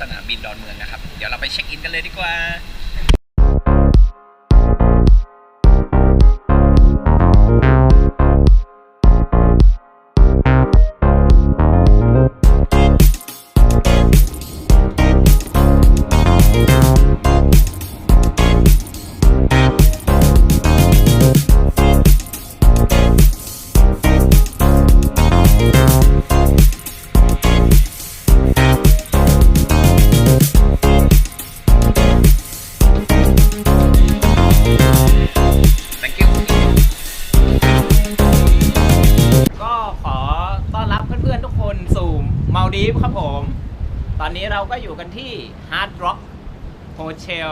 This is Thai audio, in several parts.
สนามบินดอนเมืองนะครับ เดี๋ยวเราไปเช็คอินกันเลยดีกว่า ฟครับผม ตอนนี้เราก็อยู่กันที่ Hard Rock Hotel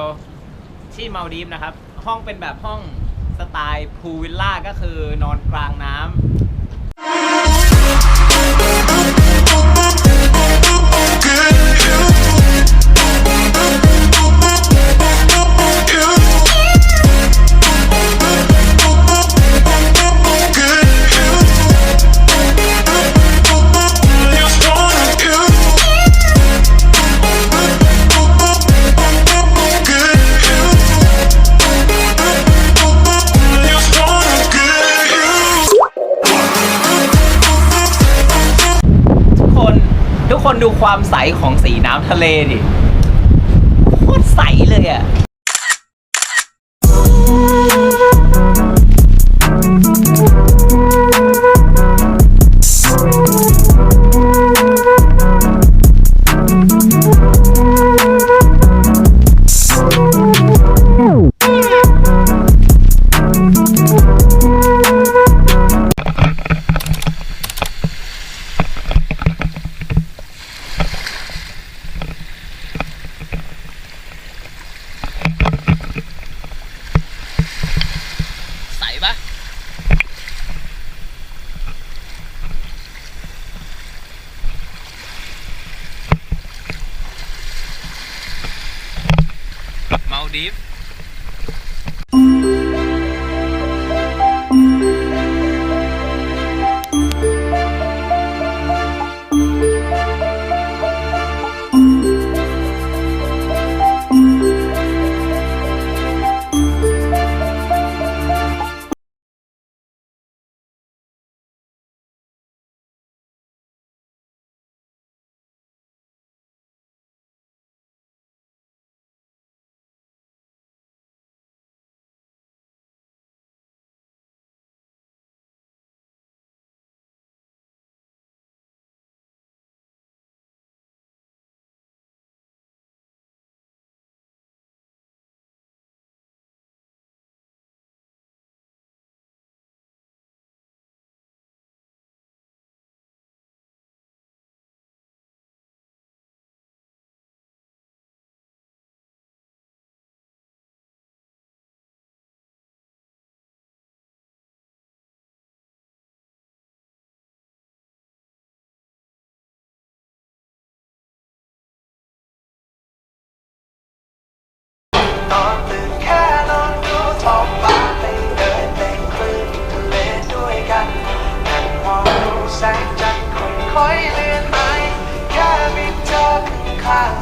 ที่มาดีฟนะครับ ห้องเป็นแบบห้องสไตล์พูลวิลล่าก็คือนอนกลางน้ำ คนดูความใสของสีน้ำทะเลดิโคตรใสเลยอะ leave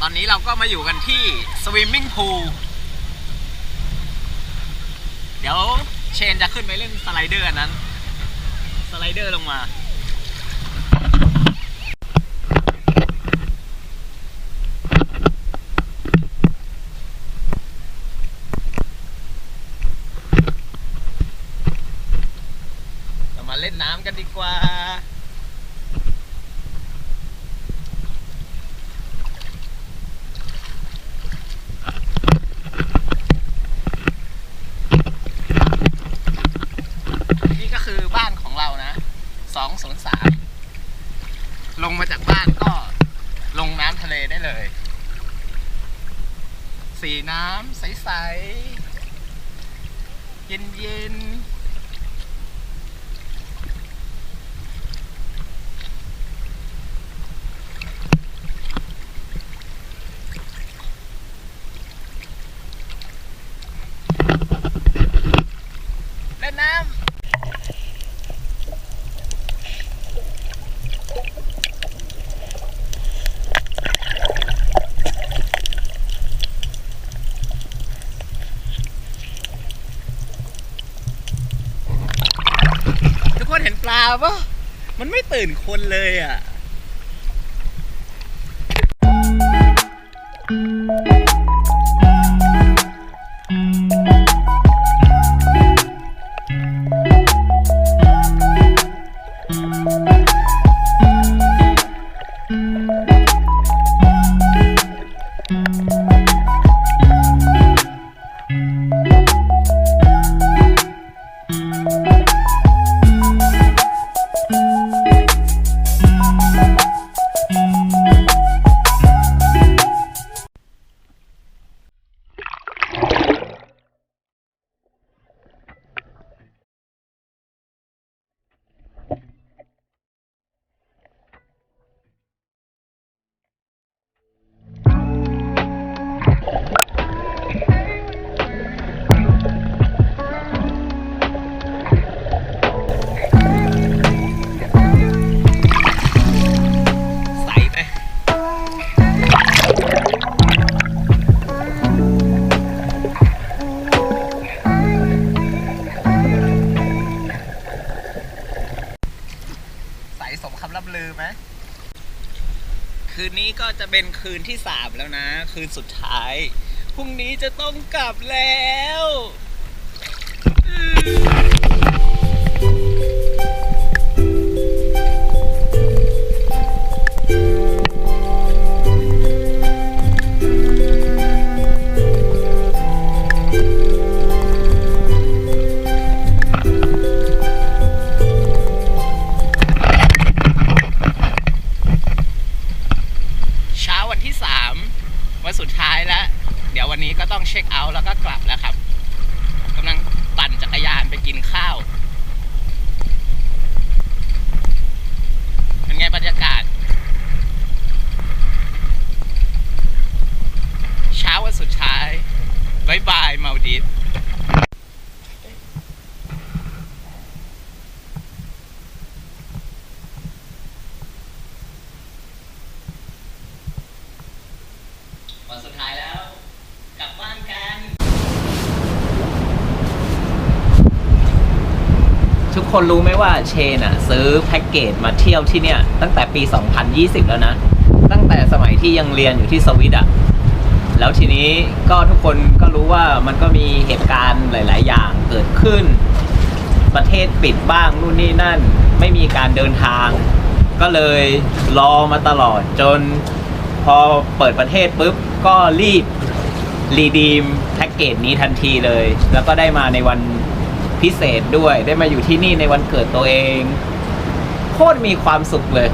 ตอนนี้เราก็มาอยู่กันที่สวิมมิ่งพูลเดี๋ยวเชนจะขึ้นไปเล่นสไลเดอร์นั้น สไลเดอร์ลงมาเล่นน้ำกันดีกว่า นี่ก็คือบ้านของเรานะ 203 ลงมาจากบ้านก็ลงน้ำทะเลได้เลย สีน้ำใสๆ เย็นๆ นเห็นปลาปะมันไม่ตื่นคนเลยอะำลือไหมคืนนี้ก็จะเป็นคืนที่สามแล้วนะ คืนสุดท้าย พรุ่งนี้จะต้องกลับแล้ว 3 วันสุดท้ายแล้ว เดี๋ยววันนี้ก็ต้องเช็คเอาท์แล้วก็กลับแล้วครับกำลังปั่นจักรยานไปกินข้าวเป็นไงบรรยากาศ เช้าวันสุดท้ายบายบายมาดิฟ คนรู้ไหมว่าเชนอะซื้อแพ็กเกจมาเที่ยวที่เนี่ย ตั้งแต่ปี 2020 แล้วนะ ตั้งแต่สมัยที่ยังเรียนอยู่ที่สวิตอะแล้วทีนี้ก็ทุกคนก็รู้ว่ามันก็มีเหตุการณ์หลาย ๆ อย่างเกิดขึ้น ประเทศปิดบ้างนู่นนี่นั่น ไม่มีการเดินทาง ก็เลยรอมาตลอดจนพอเปิดประเทศปุ๊บก็รีบรีดีมแพ็กเกจนี้ทันทีเลย แล้วก็ได้มาในวัน พิเศษด้วย ได้มาอยู่ที่นี่ในวันเกิดตัวเอง โคตรมีความสุขเลย